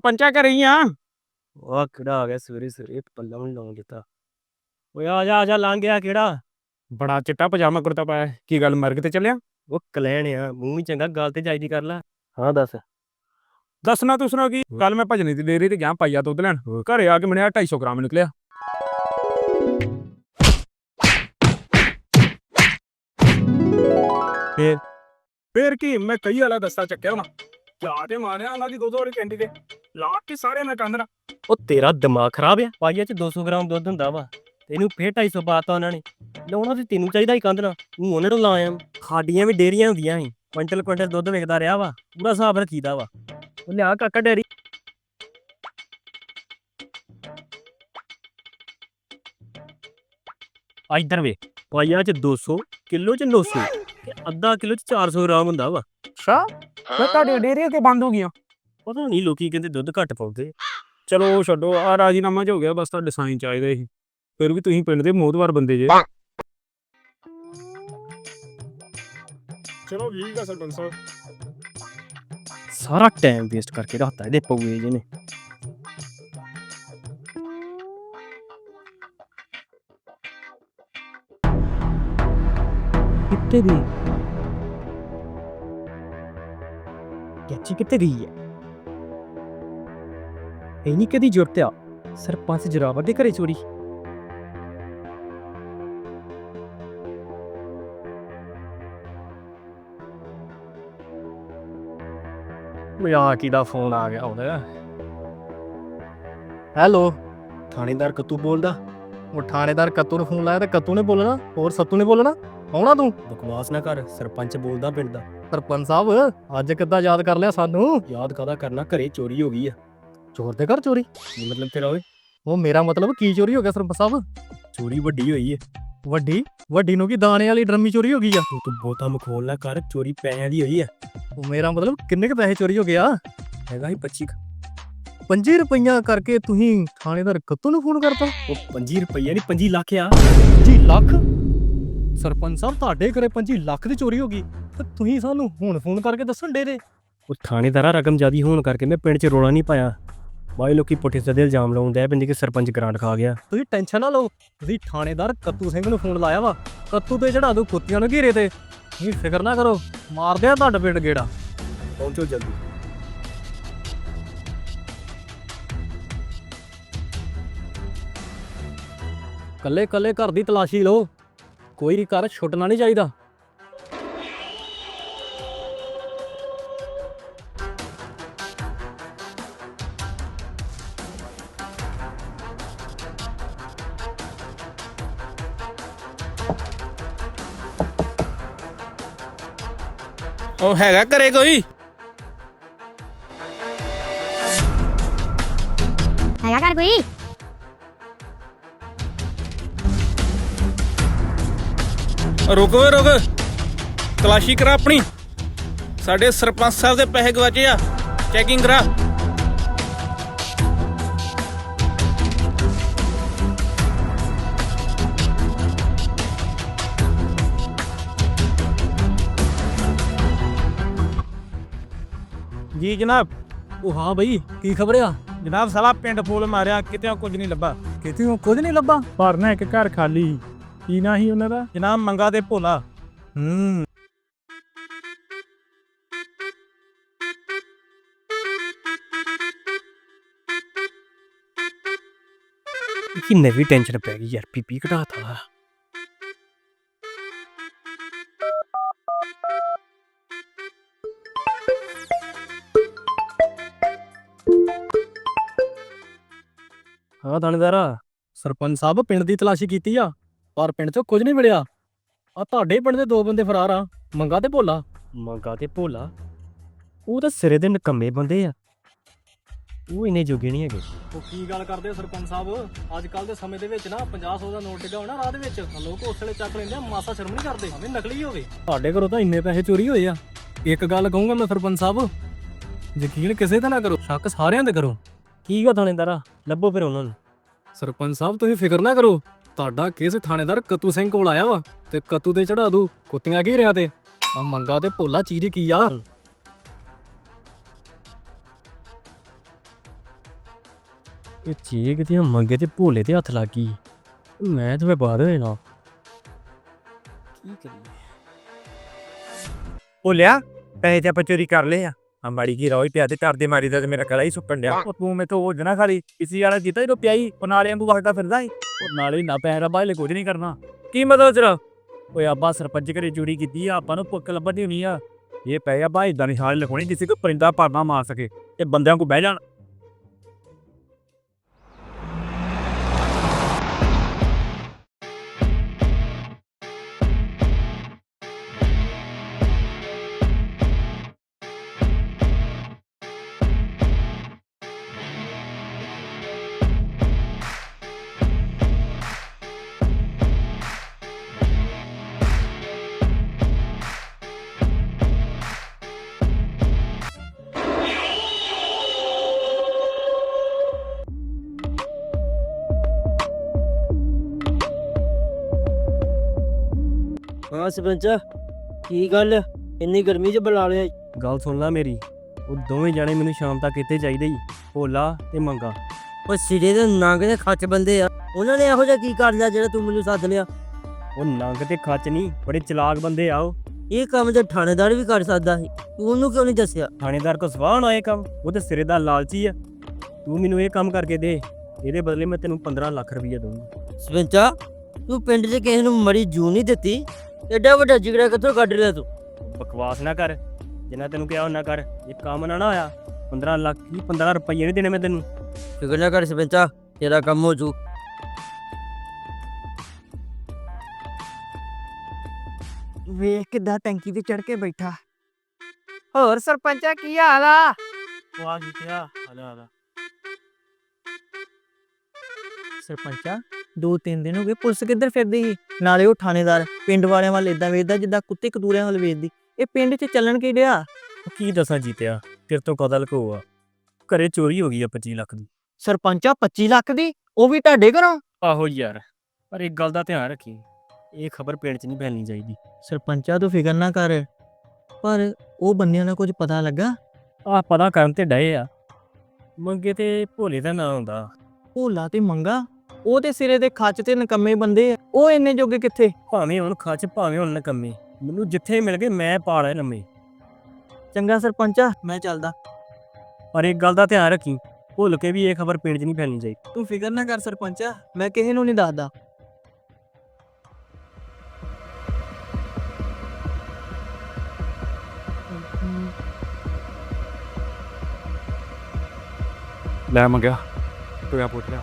ਸਰਪੰਚਾ ਘਰੇ ਹੀ ਆ। ਵਾਹ ਕਿਹੜਾ ਆ ਗਿਆ ਸਵੇਰੇ ਸਵੇਰੇ ਪੱਲਾ ਵੀ ਨੀ ਲਾਉਣ ਦਿੱਤਾ। ਓਏ ਆ ਜਾ ਆ ਜਾ ਲੰਘ ਗਿਆ ਕਿਹੜਾ? ਬੜਾ ਚਿੱਟਾ ਪਜਾਮਾ ਕੁੜਤਾ ਪਾਇਆ ਹੈ। ਕੀ ਗੱਲ ਮਰਗ ਤੇ ਚੱਲਿਆ? ਉਹ ਕਲੈਣ ਆ ਮੂੰਹ ਵੀ ਚੰਗਾ ਗੱਲ ਤੇ ਜਾਇਦੀ ਕਰ ਲੈ। ਹਾਂ ਦੱਸ। ਦੱਸਣਾ ਤੁਸਣਾ ਕੀ? ਕੱਲ ਮੈਂ ਭਜਨੀ ਦੀ ਡੇਰੀ ਤੇ ਗਿਆ ਪਾਈਆ ਦੁੱਧ ਲੈਣ। ਘਰੇ ਆ ਕੇ ਮਣਿਆ 250 ਗ੍ਰਾਮ ਨਿਕਲਿਆ। ਫੇਰ? ਫੇਰ ਕੀ? ਮੈਂ ਕਈ ਵਾਲਾ ਦਸਤਾ ਚੱਕਿਆ ਹੁਣ ਜਾ ਤੇ ਮਾਰਿਆ ਉਹਨਾਂ ਦੀ ਦੁੱਧ ਵਾਲੀ ਕੈਂਡੀ ਤੇ। ਲਾ ਕੇ ਸਾਰੇ ਮੈਂ ਕੰਦਰਾ ਉਹ ਤੇਰਾ ਦਿਮਾਗ ਖਰਾਬ ਆ ਪਾਈਆ ਚ 200 ਗ੍ਰਾਮ ਦੁੱਧ ਹੁੰਦਾ ਵਾ। ਤੈਨੂੰ ਫੇਰ 250 ਪਾਤਾ ਉਹਨਾਂ ਨੇ। ਲਾਉਣਾ ਤੇ ਤੈਨੂੰ ਚਾਹੀਦਾ ਹੀ ਕੰਦਰਾ ਤੂੰ ਉਹਨਾਂ ਨੂੰ ਲਾਇਆ ਸਾਡੀਆਂ ਵੀ ਡੇਰੀਆਂ ਹੁੰਦੀਆਂ ਸੀ ਕੁਇੰਟਲ ਕੁਇੰਟਲ ਦੁੱਧ ਵਿਕਦਾ ਰਿਹਾ ਵਾ ਪੂਰਾ ਹਿਸਾਬ ਰੱਖੀਦਾ ਵਾ। ਉਹ ਲਿਆ ਕਾਕਾ ਡੇਰੀ ਆ ਇੱਧਰ ਵੇ ਪਾਈਆ ਚ 200 ਕਿਲੋ ਚ 900 ਤੇ ਅੱਧਾ ਕਿਲੋ ਚ 400 ਗ੍ਰਾਮ ਹੁੰਦਾ ਵਾ। ਅੱਛਾ ਮੈਂ ਤੁਹਾਡੀ ਡੇਰੀ ਤੇ ਬੰਦ ਹੋ ਗਈਆਂ। ਪਤਾ ਨਹੀਂ ਲੋਕੀ ਕਹਿੰਦੇ ਦੁੱਧ ਘੱਟ ਪਾਉਂਦੇ। ਚਲੋ ਉਹ ਛੱਡੋ ਆ ਰਾਜੀਨਾਮਾ ਚ ਹੋ ਗਿਆ ਬਸ ਤੁਹਾਡੇ ਸਾਈਨ ਚਾਹੀਦੇ ਸੀ। ਫਿਰ ਵੀ ਤੁਸੀਂ ਪਿੰਡ ਦੇ ਮੋਹਤਵਾਰ ਬੰਦੇ ਜੇ। ਚਲੋ ਠੀਕ ਆ ਸਰਪੰਚ ਸਾਹਿਬ। ਸਾਰਾ ਟਾਈਮ ਵੇਸਟ ਕਰਕੇ ਰੱਖਤਾ ਇਹਦੇ ਪਊਏ ਜੇ ਨੇ। ਕਿੱਥੇ ਗਈ ਕਿੱਥੇ ਕਿੱਥੇ ਗਈ ਹੈ? ਇਹ ਨਹੀਂ ਕਦੀ ਜ਼ਰੂਰਤ ਆ ਸਰਪੰਚ ਜਰਾਵਰ ਦੇ ਘਰੇ ਚੋਰੀ ਮਿਆ ਕਿਹਦਾ ਫੋਨ ਆ ਗਿਆ ਉਹਦਾ ਹੈਲੋ ਥਾਣੇਦਾਰ ਕੱਤੂ ਬੋਲਦਾ ਉਹ ਥਾਣੇਦਾਰ ਕੱਤੂ ਨੂੰ ਫੋਨ ਲਾਇਆ ਤੇ ਕੱਤੂ ਨੇ ਬੋਲਣਾ ਹੋਰ ਸੱਤੂ ਨੇ ਬੋਲਣਾ ਆਉਣਾ ਤੂੰ ਬਕਵਾਸ ਨਾ ਕਰ ਸਰਪੰਚ ਬੋਲਦਾ ਪਿੰਡ ਦਾ ਸਰਪੰਚ ਸਾਹਿਬ ਅੱਜ ਕਿੱਦਾਂ ਯਾਦ ਕਰ ਲਿਆ ਸਾਨੂੰ ਯਾਦ ਕਾਦਾ ਕਰਨਾ ਘਰੇ ਚੋਰੀ ਹੋ ਗਈ ਆ ਚੋਰ ਦੇ ਘਰ ਚੋਰੀ ਕੀ ਮਤਲਬ ਤੇਰਾ ਓਏ? ਉਹ ਮੇਰਾ ਮਤਲਬ ਕੀ ਚੋਰੀ ਹੋ ਗਿਆ ਸਰਪੰਚ ਸਾਹਿਬ ਚੋਰੀ ਵੱਡੀ ਹੋਈ ਹੈ ਵੱਡੀ? ਵੱਡੀ ਨੂੰ ਕੀ ਦਾਣੇ ਵਾਲੀ ਡਰਮੀ ਚੋਰੀ ਹੋ ਗਈ ਆ? ਤੂੰ ਬਹੁਤਾ ਮਖੌਲ ਨਾ ਕਰ ਚੋਰੀ ਪੈਸਿਆਂ ਦੀ ਹੋਈ ਆ। ਉਹ ਮੇਰਾ ਮਤਲਬ ਕਿੰਨੇ ਕ ਪੈਸੇ ਚੋਰੀ ਹੋ ਗਿਆ ਹੈਗਾ ਹੀ 25 25 ਰੁਪਈਆ ਕਰਕੇ ਤੁਸੀਂ ਥਾਣੇਦਾਰ ਕੱਤੂ ਨੂੰ ਫੋਨ ਕਰਤਾ? ਉਹ 25 ਰੁਪਈਆ ਨਹੀਂ 25 ਲੱਖ ਆ। 25 ਲੱਖ? ਸਰਪੰਚ ਸਾਹਿਬ ਤੁਹਾਡੇ ਘਰੇ 25 ਲੱਖ ਦੀ ਚੋਰੀ ਹੋ ਗਈ। ਤੇ ਤੁਸੀਂ ਸਾਨੂੰ ਹੁਣ ਫੋਨ ਕਰਕੇ ਦੱਸਣ ਦੇ ਉਹ ਥਾਣੇਦਾਰਾ ਰਕਮ ਜਿਆਦੀ ਹੋਣ ਕਰਕੇ ਮੈਂ ਪਿੰਡ 'ਚ ਰੋਲਾ ਨਹੀਂ ਪਾਇਆ। ਬਾਈ ਲੋਕੀ ਪੁੱਠੇ ਸਿੱਧੇ ਇਲਜ਼ਾਮ ਲਾਉਂਦੇ ਆ ਬਿੰਦੀ ਕਿ ਸਰਪੰਚ ਗ੍ਰਾਂਟ ਖਾ ਗਿਆ। ਤੁਸੀਂ ਟੈਨਸ਼ਨ ਨਾ ਲਓ ਤੁਸੀਂ ਥਾਣੇਦਾਰ ਕੱਤੂ ਸਿੰਘ ਨੂੰ ਫੋਨ ਲਾਇਆ ਵਾ। ਕੱਤੂ ਤੇ ਚੜਾ ਦੋ ਕੁੱਤੀਆਂ ਨੂੰ ਘੇਰੇ ਤੇ। ਤੁਸੀਂ ਫਿਕਰ ਨਾ ਕਰੋ ਮਾਰਦੇ ਆ ਤੁਹਾਡਾ ਪਿੰਡ ਗੇੜਾ। ਪਹੁੰਚੋ ਜਲਦੀ। ਕੱਲੇ ਕੱਲੇ ਘਰ ਦੀ ਤਲਾਸ਼ੀ ਲਓ। ਕੋਈ ਵੀ ਘਰ ਛੁੱਟਣਾ ਨਹੀਂ ਚਾਹੀਦਾ। ਉਹ ਹੈਗਾ ਘਰੇ ਕੋਈ? ਹੈਗਾ ਘਰ ਕੋਈ? ਰੁਕ ਓਏ ਰੁਕ। ਤਲਾਸ਼ੀ ਕਰਾ ਆਪਣੀ। ਸਾਡੇ ਸਰਪੰਚ ਸਾਹਿਬ ਦੇ ਪੈਸੇ ਗਵਾਚੇ ਆ। ਚੈਕਿੰਗ ਕਰਾ। ਜੀ ਜਨਾਬ? ਉਹ ਹਾਂ ਬਈ ਕੀ ਖਬਰ ਆ? ਜਨਾਬ ਸਾਲਾ ਪਿੰਡ ਫੂਲ ਮਾਰਿਆ ਕਿਤੇ ਕੁਝ ਨਹੀਂ ਲੱਭਾ। ਕਿਤੇ ਕੁਝ ਨਹੀਂ ਲੱਭਾ? ਭਰਨਾ ਇੱਕ ਘਰ ਖਾਲੀ। ਕੀ ਨਾ ਹੀ ਉਹਨਾਂ ਦਾ? ਜਨਾਬ ਮੰਗਾ ਤੇ ਭੋਲਾ। ਹੂੰ। ਕੀ ਨਵੀਂ ਟੈਨਸ਼ਨ ਪੈ ਗਈ ਯਾਰ ਪੀਪੀ ਘਟਾਤਾ ਹਾਂ ਥਾਣੇਦਾਰਾ ਸਰਪੰਚ ਸਾਹਿਬ ਪਿੰਡ ਦੀ ਤਲਾਸ਼ੀ ਕੀਤੀ ਆ ਪਰ ਪਿੰਡ 'ਚੋਂ ਕੁਝ ਨਹੀਂ ਮਿਲਿਆ। ਆ ਤੁਹਾਡੇ ਪਿੰਡ ਦੇ ਦੋ ਬੰਦੇ ਫਰਾਰ ਆ ਮੰਗਾ ਤੇ ਭੋਲਾ। ਮੰਗਾ ਤੇ ਭੋਲਾ? ਉਹ ਤਾਂ ਸਿਰੇ ਦੇ ਨਕੰਮੇ ਬੰਦੇ ਆ। ਉਹ ਇੰਨੇ ਜੋਗੇ ਨਹੀਂ ਹੈਗੇ। ਉਹ ਕੀ ਗੱਲ ਕਰਦੇ ਹੋ ਸਰਪੰਚ ਸਾਹਿਬ? ਅੱਜ ਕੱਲ ਦੇ ਸਮੇਂ ਦੇ ਵਿੱਚ ਨਾ 50 ਦਾ ਨੋਟ ਡਿੱਗਾ ਹੋਣਾ ਰਾਹ ਦੇ ਵਿੱਚ। ਲੋਕ ਉਸ ਵੇਲੇ ਚੱਕ ਲੈਂਦੇ ਆ ਮਾਸਾ ਸ਼ਰਮ ਨਹੀਂ ਕਰਦੇ। ਭਾਵੇਂ ਨਕਲੀ ਹੋਵੇ। ਤੁਹਾਡੇ ਘਰੋਂ ਤਾਂ ਇੰਨੇ ਪੈਸੇ ਚੋਰੀ ਹੋਏ ਆ। ਇੱਕ ਗੱਲ ਕਹੂੰਗਾ ਮੈਂ ਸਰਪੰਚ ਸਾਹਿਬ ਯਕੀਨ ਕਿਸੇ ਤੇ ਨਾ ਕਰੋ ਸ਼ੱਕ ਸਾਰਿਆਂ ਤੇ ਕਰੋ। ਕੀ ਗਾ ਥਾਣੇਦਾਰਾ? ਲੱਭੋ ਫਿਰ ਉਹਨਾਂ ਨੂੰ। ਸਰਪੰਚ ਸਾਹਿਬ ਤੁਸੀਂ ਫਿਕਰ ਨਾ ਕਰੋ। ਤੁਹਾਡਾ ਕੇਸ ਥਾਣੇਦਾਰ ਕਤੂ ਸਿੰਘ ਕੋਲ ਆਇਆ ਵਾ ਤੇ ਕਤੂ ਤੇ ਚੜਾ ਦੂ। ਕੁੱਤੀਆਂ ਕੀ ਰਿਆਂ ਤੇ? ਆ ਮੰਗਾ ਤੇ ਭੋਲਾ ਚੀਜ਼ ਕੀ ਆ? ਇਹ ਚੀਜ਼ ਕਿਤੇ ਮੰਗੇ ਤੇ ਭੋਲੇ ਤੇ ਹੱਥ ਲੱਗ। ਗਈ ਮੈਂ ਤੇ ਬਾਦ ਹੋਏ ਨਾ। ਕੀ ਕਰੀਏ? ਭੁੱਲਿਆ ਪੈਸੇ ਤੇ ਆਪਾਂ ਚੋਰੀ ਕਰ ਲਏ ਆ। ਆ ਮਾੜੀ ਕੀ ਰੋਈ ਪਿਆ ਤੇ ਟਰਦੇ ਮਾਰੀ ਦਾ ਤੇ ਮੇਰਾ ਗਲਾ ਹੀ ਸੁੱਕਣ ਡਿਆ। ਉਹ ਤੂੰ ਮੈਥੋਂ ਉਹ ਜਨਾ ਖਾਲੀ ਕਿਸੇ ਵਾਲਾ ਕੀਤਾ ਜਦੋਂ ਪਿਆਈ ਉਹ ਨਾਲੇ ਵਾਂਗੂ ਵਗਦਾ ਫਿਰਦਾ ਈ ਉਹ ਨਾਲੇ ਨਾ ਦਾ ਬਾਹਲੇ ਕੁਝ ਨਹੀਂ ਕਰਨਾ। ਕੀ ਮਤਲਬ ਤੇਰਾ? ਓਏ ਆਬਾ ਸਰਪੰਚ ਘਰੇ ਚੋਰੀ ਕੀਤੀ ਆ ਆਪਾਂ ਨੂੰ ਪੁੱਕ ਲੱਭਣੀ ਹੋਣੀ ਆ। ਇਹ ਪਏ ਆ ਭਾਈ ਇਦਾਂ ਦੀ ਹਾਲ ਲਿਖਾਉਣੀ ਜਿਸੇ ਕੋਈ ਪਰਿੰਦਾ ਪਾਰਨਾ ਮਾਰ ਸਕੇ। ਇਹ ਬੰਦਿਆਂ ਕੋ ਬਹਿ ਜਾਣ। ਸਰਪੰਚ ਕੀ ਗੱਲ? ਇੰਨੀ ਗਰਮੀ 'ਚ ਬੁਲਾ ਲਿਆ। ਗੱਲ ਸੁਣ ਲੈ ਮੇਰੀ। ਉਹ ਦੋਵੇਂ ਜਾਣੇ ਮੈਨੂੰ ਸ਼ਾਮ ਤੱਕ ਇੱਥੇ ਚਾਹੀਦੇ ਹੀ ਭੋਲਾ ਤੇ ਮੰਗਾ। ਉਹ ਸਿਰੇ ਦੇ ਨੰਗ ਦੇ ਖੱਚ ਬੰਦੇ ਆ। ਉਹਨਾਂ ਨੇ ਇਹੋ ਜਿਹਾ ਕੀ ਕਰ ਲਿਆ ਜਿਹੜਾ ਤੂੰ ਮੈਨੂੰ ਸੱਦ ਲਿਆ? ਉਹ ਨੰਗ ਤੇ ਖੱਚ ਨਹੀਂ ਬੜੇ ਚਲਾਕ ਬੰਦੇ ਆ ਉਹ। ਇਹ ਕੰਮ ਤੇ ਥਾਣੇਦਾਰ ਵੀ ਕਰ ਸਕਦਾ ਸੀ। ਤੂੰ ਉਹਨੂੰ ਕਿਉਂ ਨਹੀਂ ਦੱਸਿਆ? ਥਾਣੇਦਾਰ ਕੋ ਸਵਾਹ ਹੋਣਾ ਇਹ ਕੰਮ। ਉਹ ਤੇ ਸਿਰੇ ਦਾ ਲਾਲਚੀ ਆ। ਤੂੰ ਮੈਨੂੰ ਇਹ ਕੰਮ ਕਰਕੇ ਦੇ। ਇਹਦੇ ਬਦਲੇ ਮੈਂ ਤੈਨੂੰ 15 ਲੱਖ ਰੁਪਈਆ ਦਊਂਗਾ। ਸਰਪੰਚਾ ਤੂੰ ਪਿੰਡ 'ਚ ਕਿਸੇ ਨੂੰ ਮਰੀ ਜੂ ਨਹੀਂ ਦਿੱਤੀ? ਐਡਾ ਵੱਡਾ ਜਿਗੜਾ ਕਿੱਥੋਂ ਕੱਢ ਲਿਆ ਤੂੰ? ਬਕਵਾਸ ਨਾ ਕਰ। ਜਿੰਨਾ ਤੈਨੂੰ ਕਿਹਾ ਉਹਨਾਂ ਕਰ। ਇਹ ਕੰਮ ਨਾ ਨਾ ਹੋਇਆ। 15 ਲੱਖ ਕੀ 15 ਰੁਪਈਏ ਨਹੀਂ ਦੇਣੇ ਮੈਂ ਤੈਨੂੰ। ਫਿਕਰ ਨਾ ਕਰ ਸਰਪੰਚਾ ਤੇਰਾ ਕੰਮ ਹੋ ਜੂ। ਵੇਖ ਕਿੱਦਾਂ ਟੈਂਕੀ ਤੇ ਚੜ ਕੇ ਬੈਠਾ। ਹੋਰ ਸਰਪੰਚਾ ਕੀ ਹਾਲ ਆ? ਉਹ ਆ? ਗਈ ਕਿਆ ਆਦਾ ਆਦਾ ਸਰਪੰਚਾ ਦੋ ਤਿੰਨ ਦਿਨ ਹੋ ਗਏ ਪੁਲਿਸ ਕਿੱਧਰ ਫਿਰਦੀ ਸੀ? ਨਾਲੇ ਉਹ ਥਾਣੇਦਾਰ ਪਿੰਡ ਵਾਲਿਆਂ ਵੱਲ ਇਦਾਂ ਵੇਖਦਾ ਜਿੱਦਾਂ ਕੁੱਤੇ ਕਤੂਰਿਆਂ ਵੱਲ ਵੇਖਦੀ। ਇਹ ਪਿੰਡ 'ਚ ਚੱਲਣ ਕੀ ਡਿਆ? ਕੀ ਦੱਸਾਂ ਜੀਤਿਆ ਤੇਰੇ ਤੋਂ ਕਦਲ ਕੋ ਆ। ਘਰੇ ਚੋਰੀ ਹੋ ਗਈ ਆ 25 ਲੱਖ ਦੀ। ਸਰਪੰਚਾ 25 ਲੱਖ ਦੀ? ਉਹ ਵੀ ਤੁਹਾਡੇ ਘਰੋਂ? ਆਹੋ ਯਾਰ ਪਰ ਇੱਕ ਗੱਲ ਦਾ ਧਿਆਨ ਰੱਖੀ ਇਹ ਖਬਰ ਪਿੰਡ 'ਚ ਨਹੀਂ ਫੈਲਣੀ ਚਾਹੀਦੀ। ਸਰਪੰਚਾ ਤੂੰ ਫਿਕਰ ਨਾ ਕਰ ਪਰ ਉਹ ਬੰਦਿਆਂ ਦਾ ਕੁਝ ਪਤਾ ਲੱਗਾ? ਆ ਪਤਾ ਕਰਨ ਤੇ ਡਏ ਆ। ਮੰਗੇ ਤੇ ਭੋਲੇ ਦਾ ਨਾਂ ਹੁੰਦਾ। ਭੋਲਾ ਤੇ ਮੰਗਾ? ਉਹ ਤੇ ਸਿਰੇ ਦੇ ਖੱਚ ਤੇ ਨਕੰਮੇ ਬੰਦੇ ਆ। ਉਹ ਇੰਨੇ ਜੋਗੇ ਕਿੱਥੇ? ਭਾਵੇਂ ਹੁਣ ਖੱਚ ਭਾਵੇਂ ਹੁਣ ਨਕੰਮੇ। ਮੈਨੂੰ ਜਿੱਥੇ ਮਿਲ ਗਏ ਮੈਂ ਪਾ ਲੈ ਲੰਮੇ ਚੰਗਾ ਸਰਪੰਚਾ ਮੈਂ ਚੱਲਦਾ। ਪਰ ਇੱਕ ਗੱਲ ਦਾ ਧਿਆਨ ਰੱਖੀ ਭੁੱਲ ਕੇ ਵੀ ਇਹ ਖਬਰ ਪਿੰਡ 'ਚ ਨਹੀਂ ਫੈਲਣੀ ਚਾਹੀਦੀ। ਤੂੰ ਫਿਕਰ ਨਾ ਕਰ ਸਰਪੰਚਾ ਮੈਂ ਕਿਸੇ ਨੂੰ ਨਹੀਂ ਦੱਸਦਾ। ਲੈ ਮੰਗਿਆ ਤੂੰ ਆ ਪੁੱਛ ਲਿਆ।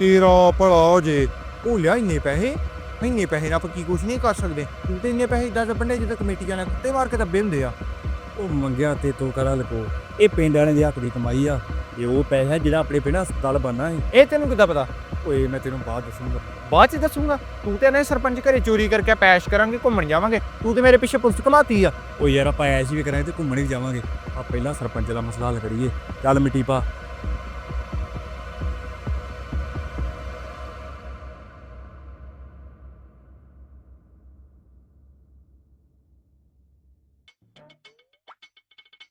ਤੇਰਾ ਭਲਾ ਹੋ ਜੇ। ਭੁੱਲਿਆ ਇੰਨੇ ਪੈਸੇ? ਇੰਨੇ ਪੈਸੇ ਨਾਲ ਆਪਾਂ ਕੀ ਕੁਛ ਨਹੀਂ ਕਰ ਸਕਦੇ। ਤੂੰ ਇੰਨੇ ਪੈਸੇ ਇਦਾਂ ਦੱਬਣੇ ਜਿੱਦਾਂ ਕਮੇਟੀਆਂ ਨੇ ਕੁੱਤੇ ਮਾਰ ਕੇ ਦੱਬੇ ਹੁੰਦੇ ਆ। ਉਹ ਮੰਗਿਆ ਤੇ ਤੂੰ ਕਰਾ ਲਕੋ ਇਹ ਪਿੰਡ ਵਾਲਿਆਂ ਦੀ ਹੱਕ ਦੀ ਕਮਾਈ ਆ। ਇਹ ਉਹ ਪੈਸਾ ਜਿਹੜਾ ਆਪਣੇ ਪਿੰਡ ਹਸਪਤਾਲ ਬਣਨਾ ਹੈ ਇਹ ਤੈਨੂੰ ਕਿੱਦਾਂ ਪਤਾ? ਓਏ ਮੈਂ ਤੈਨੂੰ ਬਾਅਦ ਦੱਸੂਗਾ। ਬਾਅਦ ਚ ਦੱਸੂਗਾ। ਤੂੰ ਤੇ ਨੇ ਸਰਪੰਚ ਘਰੇ ਚੋਰੀ ਕਰਕੇ ਪੈਸ਼ ਕਰਾਂਗੇ ਘੁੰਮਣ ਜਾਵਾਂਗੇ। ਤੂੰ ਤੇ ਮੇਰੇ ਪਿੱਛੇ ਪੁਲਿਸ ਘਮਾਤੀ ਆ। ਓ ਯਾਰ ਆਪਾਂ ਐਸ਼ ਵੀ ਕਰਾਂਗੇ ਤੇ ਘੁੰਮਣ ਵੀ ਜਾਵਾਂਗੇ। ਆ ਪਹਿਲਾਂ ਸਰਪੰਚ ਦਾ ਮਸਲਾ ਹੱਲ ਕਰੀਏ। ਚੱਲ ਮਿੱਟੀ ਪਾ।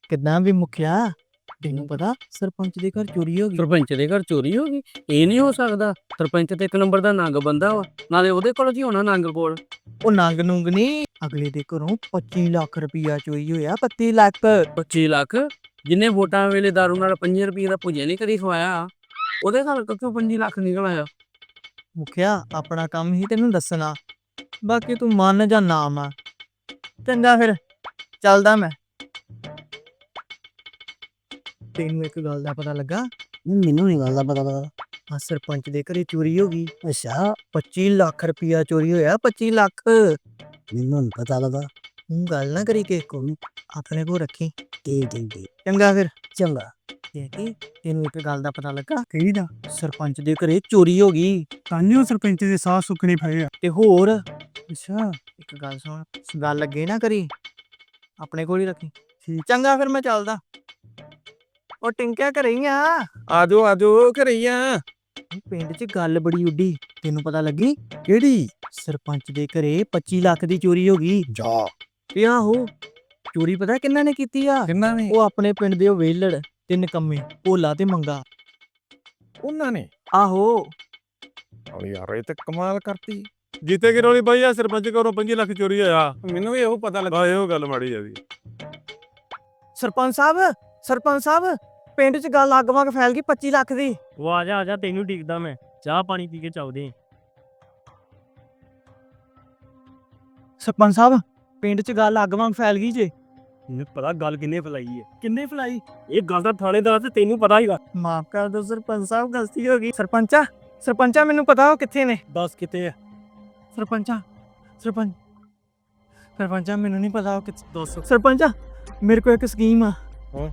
ਕਿੱਦਾਂ ਵੀ ਮੁਖਿਆ ਤੈਨੂੰ ਪਤਾ ਸਰਪੰਚ ਦੇ ਘਰ ਚੋਰੀ ਹੋ ਗਈ। ਸਰਪੰਚ ਦੇ ਘਰ ਚੋਰੀ ਹੋ ਗਈ? ਇਹ ਨਹੀਂ ਹੋ ਸਕਦਾ। ਸਰਪੰਚ ਤੇ ਇੱਕ ਨੰਬਰ ਦਾ ਨੰਗ ਬੰਦਾ ਵਾ। ਨਾਲੇ ਉਹਦੇ ਕੋਲ ਕੀ ਹੋਣਾ ਨੰਗ ਕੋਲ? ਉਹ ਨੰਗ ਨੂੰਗ ਨਹੀਂ। ਅਗਲੇ ਦੇ ਘਰੋਂ 25 ਲੱਖ ਰੁਪਈਆ ਚੋਰੀ ਹੋਇਆ 25 ਲੱਖ। 25 ਲੱਖ? ਜਿੰਨੇ ਵੋਟਾਂ ਵੇਲੇ ਦਾਰੂ ਨਾਲ 5 ਰੁਪਏ ਦਾ ਭੁਜਿਆ ਨਹੀਂ ਕਦੀ ਖਵਾਇਆ? ਉਹਦੇ ਘਰ ਕਿੱਥੋਂ 5 ਲੱਖ ਨਿਕਲ ਆਇਆ? ਮੁਖਿਆ ਆਪਣਾ ਕੰਮ ਹੀ ਤੈਨੂੰ ਦੱਸਣਾ। ਬਾਕੀ ਤੂੰ ਮੰਨ ਜਾਂ ਨਾ ਮੰਨ। ਚੰਗਾ ਫਿਰ ਚੱਲਦਾ ਮੈਂ। ਤੈਨੂੰ ਇੱਕ ਗੱਲ ਦਾ ਪਤਾ ਲੱਗਾ? ਮੈਨੂੰ ਨਹੀਂ ਗੱਲ ਦਾ ਪਤਾ ਲੱਗਾ। ਆ ਸਰਪੰਚ ਦੇ ਘਰੇ ਚੋਰੀ ਹੋ ਗਈ। ਅੱਛਾ 25 ਲੱਖ ਰੁਪਈਆ ਚੋਰੀ ਹੋਇਆ 25 ਲੱਖ? ਮੈਨੂੰ ਨੀ ਪਤਾ ਲੱਗਾ। ਤੂੰ ਗੱਲ ਨਾ ਕਰੀ ਕਿਸੇ ਕੋਲ ਆਪਣੇ ਕੋਲ ਰੱਖੀ। ਠੀਕ ਠੀਕ ਠੀਕ। ਚੰਗਾ ਫਿਰ। ਚੰਗਾ। ਦੇਖੀ ਤੈਨੂੰ ਇੱਕ ਗੱਲ ਦਾ ਪਤਾ ਲੱਗਾ? ਕਿਹੜੀ ਦਾ? ਸਰਪੰਚ ਦੇ ਘਰੇ ਚੋਰੀ ਹੋ ਗਈ। ਤਾਂਿਓ ਸਰਪੰਚ ਦੇ ਸਾਹ ਸੁੱਕਣੇ ਪਏ ਆ। ਤੇ ਹੋਰ? ਅੱਛਾ। ਇੱਕ ਗੱਲ ਸੁਣ ਗੱਲ ਲੱਗੇ ਨਾ ਕਰੀ। ਆਪਣੇ ਕੋਲ ਹੀ ਰੱਖੀ। ਚੰਗਾ ਫਿਰ ਮੈਂ ਚੱਲਦਾ। ਉਹ ਟਿੰਕਿਆ ਘਰੇ ਹੀ ਆ। ਆਜੋ ਆਜੋ ਘਰਈਆ ਪਿੰਡ 'ਚ ਗੱਲ ਬੜੀ ਉੱਡੀ। ਤੈਨੂੰ ਪਤਾ ਲੱਗੀ? ਕਿਹੜੀ? ਸਰਪੰਚ ਦੇ ਘਰੇ 25 ਲੱਖ ਦੀ ਚੋਰੀ ਹੋ ਗਈ। ਜਾ। ਤੇ ਆਹੋ ਚੋਰੀ ਪਤਾ ਕਿੰਨਾ ਨੇ ਕੀਤੀ ਆ? ਕਿੰਨਾ ਨੇ? ਉਹ ਆਪਣੇ ਪਿੰਡ ਦੇ ਉਹ ਵੇਲੜ ਤੇ ਨਿਕੰਮੇ ਭੋਲਾ ਤੇ ਮੰਗਾ। ਉਹਨਾਂ ਨੇ? ਆਹੋ। ਓ ਯਾਰ ਇਹ ਤੇ ਕਮਾਲ ਕਰਤੀ। ਜਿੱਤੇ ਕਿ ਰੋਲੀ ਬਾਈ ਆ ਸਰਪੰਚ ਘਰੋਂ 5 ਲੱਖ ਚੋਰੀ ਹੋਇਆ। ਮੈਨੂੰ ਵੀ ਇਹੋ ਪਤਾ ਲੱਗਾ। ਆ ਇਹੋ ਗੱਲ ਮਾੜੀ ਆ ਸਰਪੰਚ ਸਾਹਿਬ ਸਰਪੰਚ ਸਾਹਿਬ ਪਿੰਡ 'ਚ ਗੱਲ ਅੱਗ ਵਗ ਫੈਲ ਗਈ 25 ਲੱਖ ਦੀ। ਉਹ ਆ ਜਾ ਆ ਜਾ ਤੈਨੂੰ ਡੀਕਦਾ ਮੈਂ। ਚਾਹ ਪਾਣੀ ਪੀ ਕੇ ਚੱਲਦੇ ਆਂ। ਸਰਪੰਚ ਸਾਹਿਬ ਪਿੰਡ 'ਚ ਗੱਲ ਅੱਗ ਵਗ ਫੈਲ ਗਈ ਜੇ। ਮੈਨੂੰ ਪਤਾ ਗੱਲ ਕਿੰਨੇ ਫਲਾਈ ਹੈ। ਕਿੰਨੇ ਫਲਾਈ? ਇਹ ਗੱਲ ਤਾਂ ਥਾਣੇਦਾਰ ਤੇ ਤੈਨੂੰ ਪਤਾ ਹੀਗਾ ਮਾਫ ਕਰ ਦਿਓ ਸਰਪੰਚ ਸਾਹਿਬ ਗਲਤੀ ਹੋ ਗਈ। ਸਰਪੰਚਾ ਸਰਪੰਚਾ ਮੈਨੂੰ ਪਤਾ ਉਹ ਕਿੱਥੇ ਨੇ। ਦੱਸ ਕਿਤੇ ਆ? ਸਰਪੰਚਾ ਸਰਪੰਚ ਸਰਪੰਚਾ ਮੈਨੂੰ ਨਹੀਂ ਪਤਾ ਉਹ ਕਿੱਥੇ ਦੱਸ। ਸਰਪੰਚਾ ਮੇਰੇ ਕੋਲ ਇੱਕ ਸਕੀਮ ਆ। ਹਾਂ?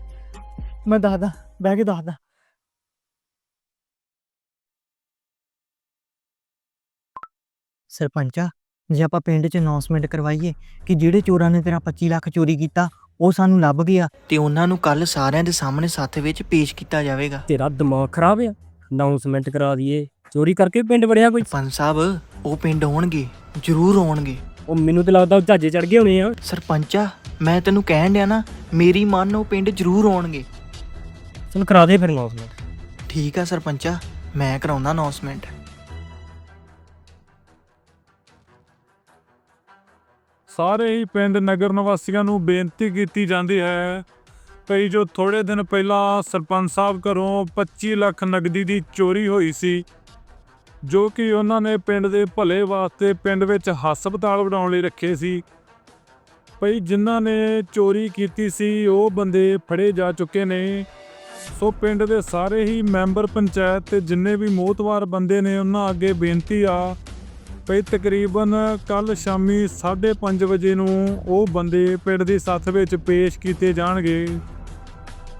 ਮੈਂ ਦੱਸਦਾ ਬਹਿ ਕੇ ਦੱਸਦਾ। ਸਰਪੰਚਾ ਜੇ ਆਪਾਂ ਪਿੰਡ 'ਚ ਅਨਾਉਂਸਮੈਂਟ ਕਰਵਾਈਏ ਕਿ ਜਿਹੜੇ ਚੋਰਾਂ ਨੇ ਤੇਰਾ 25 ਲੱਖ ਚੋਰੀ ਕੀਤਾ ਉਹ ਸਾਨੂੰ ਲੱਭ ਗਿਆ। ਤੇ ਉਹਨਾਂ ਨੂੰ ਕੱਲ ਸਾਰਿਆਂ ਦੇ ਸਾਹਮਣੇ ਸੱਥ ਵਿੱਚ ਪੇਸ਼ ਕੀਤਾ ਜਾਵੇਗਾ। ਤੇਰਾ ਦਿਮਾਗ ਖਰਾਬ ਆ। ਅਨਾਉਂਸਮੈਂਟ ਕਰਾ ਦਈਏ। ਚੋਰੀ ਕਰਕੇ ਪਿੰਡ ਵੜਿਆ ਕੋਈ? ਪੰਜ ਸਾਹਿਬ ਉਹ ਪਿੰਡ ਆਉਣਗੇ ਜ਼ਰੂਰ ਆਉਣਗੇ ਉਹ ਮੈਨੂੰ ਤੇ ਲੱਗਦਾ ਉਹ ਜਹਾਜੇ ਚੜ ਗਏ ਹੋਣੇ ਆ। ਸਰਪੰਚਾ ਮੈਂ ਤੈਨੂੰ ਕਹਿਣ ਡਿਆ ਨਾ ਮੇਰੀ ਮੰਨ ਉਹ ਪਿੰਡ ਜ਼ਰੂਰ ਆਉਣਗੇ ਚਲ ਕਰਾ ਦੇ ਫਿਰ ਅਨਾਉਂਸਮੈਂਟ ਠੀਕ ਆ ਸਰਪੰਚਾ ਮੈਂ ਕਰਾਉਣਾ ਅਨਾਉਂਸਮੈਂਟ ਸਾਰੇ ਹੀ ਪਿੰਡ ਨਗਰ ਨਿਵਾਸੀਆਂ ਨੂੰ ਬੇਨਤੀ ਕੀਤੀ ਜਾਂਦੀ ਹੈ ਕਈ ਜੋ ਥੋੜੇ ਦਿਨ ਪਹਿਲਾਂ ਸਰਪੰਚ ਸਾਹਿਬ ਘਰੋਂ 25 ਲੱਖ ਨਗਦੀ ਦੀ ਚੋਰੀ ਹੋਈ ਸੀ ਜੋ ਕਿ ਉਹਨਾਂ ਨੇ ਪਿੰਡ ਦੇ ਭਲੇ ਵਾਸਤੇ ਪਿੰਡ ਵਿੱਚ ਹਸਪਤਾਲ ਬਣਾਉਣ ਲਈ ਰੱਖੇ ਸੀ ਭਈ ਜਿਨ੍ਹਾਂ ਨੇ ਚੋਰੀ ਕੀਤੀ ਸੀ ਉਹ ਬੰਦੇ ਫੜੇ ਜਾ ਚੁੱਕੇ ਨੇ। ਸੋ ਪਿੰਡ ਦੇ ਸਾਰੇ ਹੀ ਮੈਂਬਰ ਪੰਚਾਇਤ ਤੇ ਜਿੰਨੇ ਵੀ ਮੋਤਵਾਰ ਬੰਦੇ ਨੇ ਉਹਨਾਂ ਅੱਗੇ ਬੇਨਤੀ ਆ ਭਈ ਤਕਰੀਬਨ ਕੱਲ ਸ਼ਾਮੀ 5:30 ਵਜੇ ਨੂੰ ਉਹ ਬੰਦੇ ਪਿੰਡ ਦੀ ਸੱਥ ਵਿੱਚ ਪੇਸ਼ ਕੀਤੇ ਜਾਣਗੇ।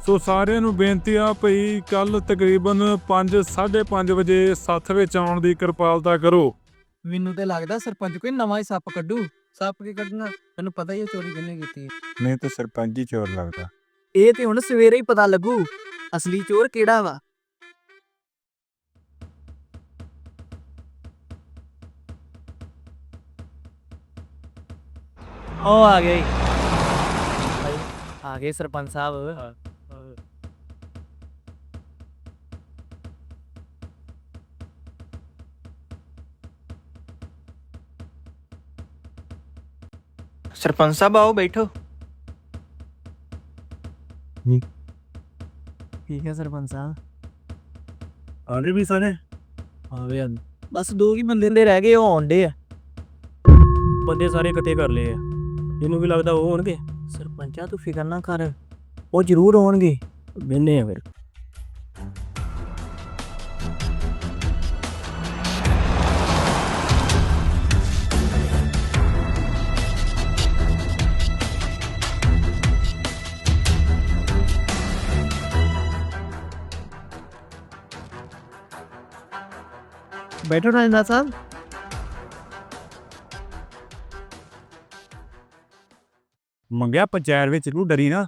ਸੋ ਸਾਰਿਆਂ ਨੂੰ ਬੇਨਤੀ ਆ ਭਈ ਕੱਲ ਤਕਰੀਬਨ 5:30 ਵਜੇ ਸੱਥ ਵਿੱਚ ਆਉਣ ਦੀ ਕਿਰਪਾਲਤਾ ਕਰੋ। ਮੈਨੂੰ ਤੇ ਲੱਗਦਾ ਸਰਪੰਚ ਕੋਈ ਨਵਾਂ ਹੀ ਸੱਪ ਕੱਢੂ। ਸੱਪ ਕੀ ਕੱਢਣਾ? ਤੈਨੂੰ ਪਤਾ ਹੀ ਹੈ ਚੋਰੀ ਕਿੰਨੇ ਕੀਤੀ। ਹੈ ਮੈਨੂੰ ਤਾਂ ਸਰਪੰਚ ਹੀ ਚੋਰ ਲੱਗਦਾ। ਇਹ ਤੇ ਹੁਣ ਸਵੇਰੇ ਹੀ ਪਤਾ ਲੱਗੂ। ਅਸਲੀ ਚੋਰ ਕਿਹੜਾ ਵਾ? ਉਹ ਆ ਗਏ। ਆ ਗਏ ਸਰਪੰਚ ਸਾਹਿਬ। ਸਰਪੰਚ ਸਾਹਿਬ ਆਓ ਬੈਠੋ। ਠੀਕ ਹੈ ਸਰਪੰਚ ਸਾਹਿਬ? ਆਂਦੇ ਵੀ ਸਾਰੇ? ਆਵੇ ਆ ਬਸ ਦੋ ਹੀ ਬੰਦੇ ਦੇ ਰਹਿ ਗਏ ਉਹ ਆਉਂਦੇ ਆ। ਬੰਦੇ ਸਾਰੇ ਇਕੱਠੇ ਕਰ ਲਏ ਆ। ਇਹਨੂੰ ਵੀ ਲੱਗਦਾ ਉਹ ਹੋਣਗੇ? ਸਰਪੰਚਾ ਤੂੰ ਫਿਕਰ ਨਾ ਕਰ। ਉਹ ਜ਼ਰੂਰ ਆਉਣਗੇ ਵੇਨੇ ਆ ਫਿਰ। ਬੈਠੋ ਰਾਜਨਾਥ ਸਾਹਿਬ। ਮੰਗਿਆ ਪੰਚਾਇਤ ਵਿੱਚ ਨੂੰ ਡਰੀ ਨਾ।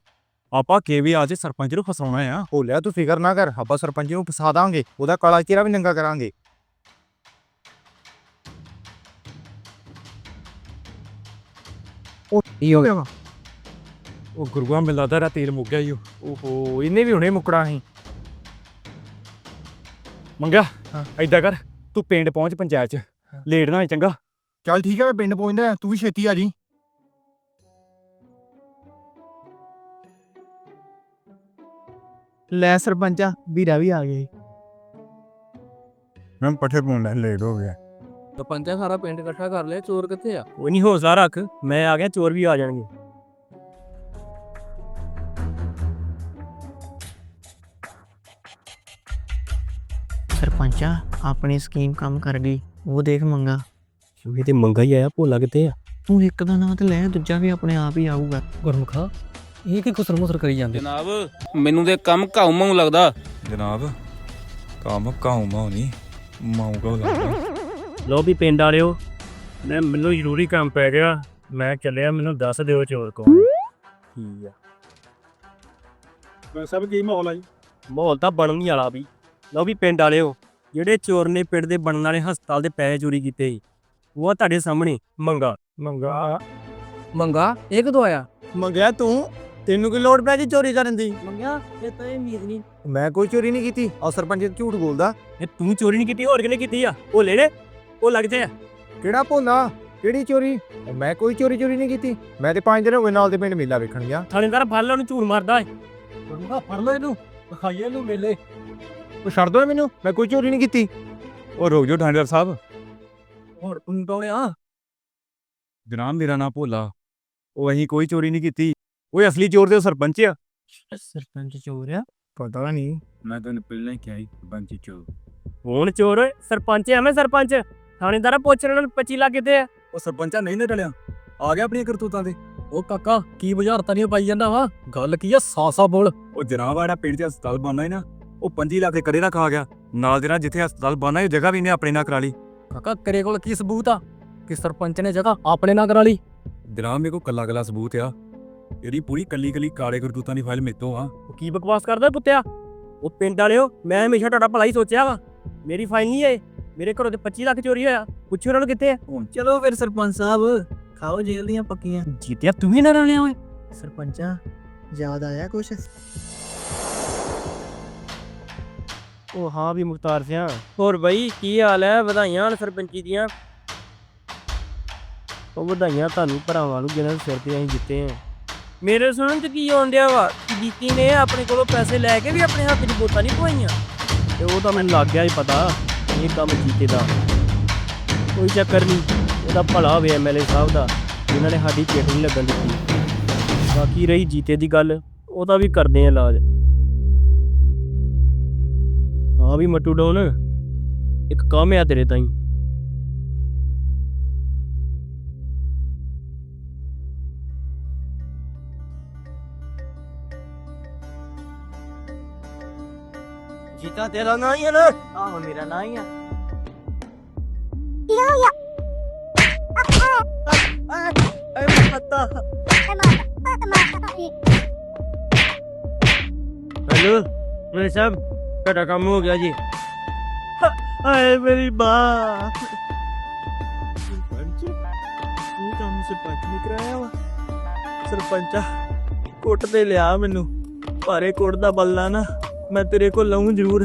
ਆਪਾਂ ਕੇ ਵੀ ਅੱਜ ਸਰਪੰਚ ਨੂੰ ਫਸਾਉਣਾ ਆ। ਭੋਲਿਆ ਤੂੰ ਫਿਕਰ ਨਾ ਕਰ ਆਪਾਂ ਸਰਪੰਚ ਨੂੰ ਫਸਾ ਦਾਂਗੇ ਉਹਦਾ ਕਾਲਾ ਚਿਹਰਾ ਵੀ ਨੰਗਾ ਕਰਾਂਗੇ। ਉਹ ਕੀ ਹੋ ਗਿਆ? ਉਹ ਗੁਰੂਆਂ ਮਿਲਦਾ ਤੇਰਾ ਤੇਲ ਮੁੱਕ ਗਿਆ ਈ ਓ। ਓਹੋ ਇਹਨੇ ਵੀ ਹੁਣੇ ਮੁੱਕਣਾ ਸੀ। ਮੰਗਿਆ ਐਦਾਂ ਕਰ ਤੂੰ ਪਿੰਡ ਪਹੁੰਚ ਪੰਚਾਇਤ ਚ। ਲੇਟ ਨਾ ਹੋਈ ਚੰਗਾ। ਚੱਲ ਠੀਕ ਹੈ ਮੈਂ ਪਿੰਡ ਪਹੁੰਚਦਾ ਤੂੰ ਵੀ ਛੇਤੀ ਆ ਜੀ। ਲੈ ਸਰਪੰਚਾ ਵੀਰਾ ਵੀ ਆ ਗਏ ਮੈਂ ਪੱਠੇ ਪਾਉਣ ਲੇਟ ਹੋ ਗਿਆ। ਸਰਪੰਚਾ ਸਾਰਾ ਪਿੰਡ ਇਕੱਠਾ ਕਰ ਲਿਆ ਚੋਰ ਕਿੱਥੇ ਆ? ਕੋਈ ਨਹੀਂ ਹੌਸਲਾ ਰੱਖ ਮੈਂ ਆ ਗਿਆ ਚੋਰ ਵੀ ਆ ਜਾਣਗੇ। ਸਰਪੰਚਾ ਆਪਣੀ ਸਕੀਮ ਕੰਮ ਕਰ ਗਈ ਉਹ ਦੇਖ ਮੰਗਾ। ਇਹ ਤੇ ਮੰਗਾ ਹੀ ਆਇਆ ਭੋਲਾ ਕਿਤੇ ਆ? ਤੂੰ ਇੱਕ ਦਾ ਨਾਂ ਤੇ ਲੈ ਦੂਜਾ ਵੀ ਆਪਣੇ ਆਪ ਹੀ ਆਊਗਾ। ਗੁਰਮੁਖਾ ਇਹ ਕੀ ਕੁਸਰ ਮੁਸਰ ਕਰੀ ਜਾਂਦੇ? ਜਨਾਬ ਮੈਨੂੰ ਤੇ ਕੰਮ ਘਾਉ ਮਾਉ ਲੱਗਦਾ। ਜਨਾਬ ਕੰਮ ਕਾਉ ਮਾਉ ਨਹੀਂ ਮਾਉ ਕੋ ਲੋ ਵੀ ਪਿੰਡ ਵਾਲਿਓ ਮੈਂ ਮੈਨੂੰ ਜ਼ਰੂਰੀ ਕੰਮ ਪੈ ਗਿਆ ਮੈਂ ਚੱਲਿਆ ਮੈਨੂੰ ਦੱਸ ਦਿਓ ਚੋਰ ਕੌਣ ਠੀਕ ਆ। ਸਭ ਕੀ ਮਾਹੌਲ ਆ ਜੀ? ਮਾਹੌਲ ਤਾਂ ਬਣਨ ਹੀ ਵਾਲਾ ਵੀ। ਲਓ ਵੀ ਪਿੰਡ ਵਾਲਿਓ ਜਿਹੜੇ ਚੋਰ ਨੇ ਪਿੰਡ ਦੇ ਬਣਨ ਵਾਲੇ ਹਸਪਤਾਲ ਦੇ ਪੈਸੇ ਚੋਰੀ ਕੀਤੇ ਸੀ ਉਹ ਆ ਤੁਹਾਡੇ ਸਾਹਮਣੇ। ਮੰਗਾ। ਮੰਗਾ। ਮੰਗਾ ਇਹ ਕਦੋਂ ਆਇਆ? ਮੰਗਿਆ ਤੂੰ? ਤੈਨੂੰ ਕੀ ਲੋੜ ਪੈ ਜੀ ਚੋਰੀ ਕਰਨ ਦੀ? ਮੰਗਿਆ ਇਹ ਤਾਂ ਇਹ ਉਮੀਦ ਨਹੀਂ। ਮੈਂ ਕੋਈ ਚੋਰੀ ਨਹੀਂ ਕੀਤੀ। ਆ ਸਰਪੰਚ ਜੀ ਝੂਠ ਬੋਲਦਾ। ਇਹ ਤੂੰ ਚੋਰੀ ਨਹੀਂ ਕੀਤੀ ਹੋਰ ਕਿਨੇ ਕੀਤੀ ਆ? ਉਹ ਲੈ ਲੈ ਉਹ ਲੱਗ ਜਾ ਕਿਹੜਾ ਭੋਲਾ? ਕਿਹੜੀ ਚੋਰੀ? ਮੈਂ ਕੋਈ ਚੋਰੀ ਚੋਰੀ ਨਹੀਂ ਕੀਤੀ। ਮੈਂ ਤੇ ਪੰਜ ਦਿਨ ਹੋ ਗਏ ਨਾਲ ਦੇ ਪਿੰਡ ਮੇਲਾ ਵੇਖਣ ਗਿਆ। ਥਾਣੇਦਾਰ ਫੜ ਲੈ ਉਹਨੂੰ ਝੂਠ ਮਾਰਦਾ ਏ। ਫੜ ਲੈ ਇਹਨੂੰ। ਵਿਖਾਈਏ ਇਹਨੂੰ ਮੇਲੇ। ਛੱਡ ਦੋ ਮੈਨੂੰ ਮੈਂ ਕੋਈ ਚੋਰੀ ਨਹੀਂ ਕੀਤੀ। ਉਹ ਰੁਕ ਜਾਓ ਥਾਣੇਦਾਰ ਸਾਹਿਬ। ਹੋਰ ਤੂੰ ਕੌਣ ਆ ਜਨਾਬ ਮੇਰਾ ਨਾਮ ਭੋਲਾ। ਉਹ ਅਸੀਂ ਕੋਈ ਚੋਰੀ ਨਹੀਂ ਕੀਤੀ। ਓਏ ਅਸਲੀ ਚੋਰ ਤੇ ਉਹ ਸਰਪੰਚ ਆ। ਸਰਪੰਚ ਚੋਰ ਆ? ਪਤਾ ਨਹੀਂ। ਮੈਂ ਤੈਨੂੰ ਪਹਿਲਾਂ ਹੀ ਕਿਹਾ ਸੀ ਸਰਪੰਚ ਚੋਰ। ਕੌਣ ਚੋਰ ਓਏ ਸਰਪੰਚ ਐਵੇਂ ਸਰਪੰਚ। ਥਾਣੇਦਾਰ ਪੁੱਛ ਰਹੇ ਨੂੰ 25 ਲੱਖ ਕਿਤੇ ਆ? ਉਹ ਸਰਪੰਚਾ ਨਹੀਂ ਨਾ ਟਲਿਆ। ਆ ਗਿਆ ਆਪਣੀਆਂ ਕਰਤੂਤਾਂ ਤੇ। ਉਹ ਕਾਕਾ ਕੀ ਬੁਝਾਰਤਾਂ ਨਹੀਂ ਪਾਈ ਜਾਂਦਾ ਵਾ? ਗੱਲ ਕੀ ਆ ਸਾਸਾ ਬੋਲ। ਉਹ ਜਨਾਬ ਆੜਾ ਪਿੰਡ 'ਚ ਹਸਪਤਾਲ ਬਣਨਾ ਹੈ ਨਾ ਉਹ 25 ਲੱਖ ਦੇ ਕਰੇ ਰੱਖ ਆ ਗਿਆ। ਨਾਲ ਦੇ ਨਾਲ ਜਿੱਥੇ ਹਸਪਤਾਲ ਬਣਨਾ ਉਹ ਜਗ੍ਹਾ ਵੀ ਨੇ ਆਪਣੇ ਨਾਲ ਕਰਾ ਲਈ। ਕਾਕਾ ਤੇਰੇ ਕੋਲ ਕੀ ਸਬੂਤ ਆ? ਕਿ ਸਰਪੰਚ ਨੇ ਜਗ੍ਹਾ ਆਪਣੇ ਨਾਲ ਕਰਾ ਲਈ? ਜਨਾਬ ਮੇਰੇ ਕੋਲ ਕੱਲਾ ਕੱਲਾ ਸਬੂਤ ਆ। ਇਹਦੀ ਪੂਰੀ ਕੱਲੀ ਕੱਲੀ ਕਾਲੇ ਕਰਤੂਤਾਂ ਦੀ ਫਾਈਲ ਮੇਤੋਂ ਆ। ਉਹ ਕੀ ਬਕਵਾਸ ਕਰਦਾ ਪੁੱਤਿਆ? ਉਹ ਪਿੰਡ ਵਾਲਿਓ ਮੈਂ ਹਮੇਸ਼ਾ ਤੁਹਾਡਾ ਭਲਾ ਹੀ ਸੋਚਿਆ ਵਾ। ਮੇਰੀ ਫਾਈਲ ਨਹੀਂ ਏ ਮੇਰੇ ਘਰੋਂ ਤੇ 25 ਲੱਖ ਚੋਰੀ ਹੋਇਆ। ਪੁੱਛੋ ਉਹਨਾਂ ਨੂੰ ਕਿੱਥੇ ਆ? ਚਲੋ ਫਿਰ ਸਰਪੰਚ ਸਾਹਿਬ ਖਾਓ ਜੇਲ੍ਹ ਦੀਆਂ ਪੱਕੀਆਂ। ਜੀਤਿਆ ਤੂੰ ਹੀ ਨਾ ਰਲਿਆ ਓਏ। ਸਰਪੰਚਾ ਯਾਦ ਆਇਆ ਕੁਛ? ਉਹ ਹਾਂ ਵੀ ਮੁਖਤਾਰ ਸਿਆ। ਹੋਰ ਬਈ, ਕੀ ਹਾਲ ਹੈ? ਵਧਾਈਆਂ ਹਨ ਸਰਪੰਚੀ ਦੀਆਂ। ਉਹ ਵਧਾਈਆਂ ਤੁਹਾਨੂੰ ਭਰਾਵਾਂ ਨੂੰ ਜਿਹਨਾਂ ਦੇ ਸਿਰ ਤੇ ਅਸੀਂ ਜਿੱਤੇ ਆ ਮੇਰੇ ਸੁਣਨ ਚ ਕੀ ਆਉਣ ਵਾ? ਕਿ ਜੀਤੀ ਨੇ ਆਪਣੇ ਕੋਲੋਂ ਪੈਸੇ ਲੈ ਕੇ ਵੀ ਆਪਣੇ ਹੱਥ 'ਚ ਵੋਟਾਂ ਨਹੀਂ ਪਵਾਈਆਂ। ਤੇ ਉਹ ਤਾਂ ਮੈਨੂੰ ਲੱਗ ਗਿਆ ਹੀ ਪਤਾ, ਇਹ ਕੰਮ ਜੀਤੇ ਦਾ। ਕੋਈ ਚੱਕਰ ਨਹੀਂ, ਉਹਦਾ ਭਲਾ ਹੋਵੇ ਐਮਐਲਏ ਸਾਹਿਬ ਦਾ, ਜਿਨ੍ਹਾਂ ਨੇ ਸਾਡੀ ਚਿੱਠ ਨਹੀਂ ਲੱਗਣ ਦਿੱਤੀ। ਬਾਕੀ ਰਹੀ ਜੀਤੇ ਦੀ ਗੱਲ ਉਹਦਾ ਵੀ ਕਰਦੇ ਆ ਇਲਾਜ। ਆ ਵੀ ਮੱਟੂ ਡੋਲ ਇੱਕ ਕੰਮ ਆ ਤੇਰੇ ਤਾਈਂ। ਜੀਤਾ ਤੇਰਾ ਨਾਂ ਹੀ ਹੈ ਨਾ? ਆਹੋ ਮੇਰਾ ਨਾਂ ਹੀ ਆ। ਪਤਾ ਹੈਲੋ ਮੇਰੇ ਸਾਹਿਬ। ਤੁਹਾਡਾ ਕੰਮ ਹੋ ਗਿਆ ਜੀ। ਹਾਏ ਮੇਰੀ ਮਾਂ। ਸਰਪੰਚ ਇਹ ਕੰਮ ਸਰਪੰਚ ਨੇ ਕਰਾਇਆ ਵਾ? ਸਰਪੰਚਾ ਕੁੱਟ ਤੇ ਲਿਆ ਮੈਨੂੰ। ਭਾਰੇ ਕੁੱਟ ਦਾ ਬੱਲਾ ਨਾ ਮੈਂ ਤੇਰੇ ਕੋਲ ਲਾਉਂ ਜ਼ਰੂਰ।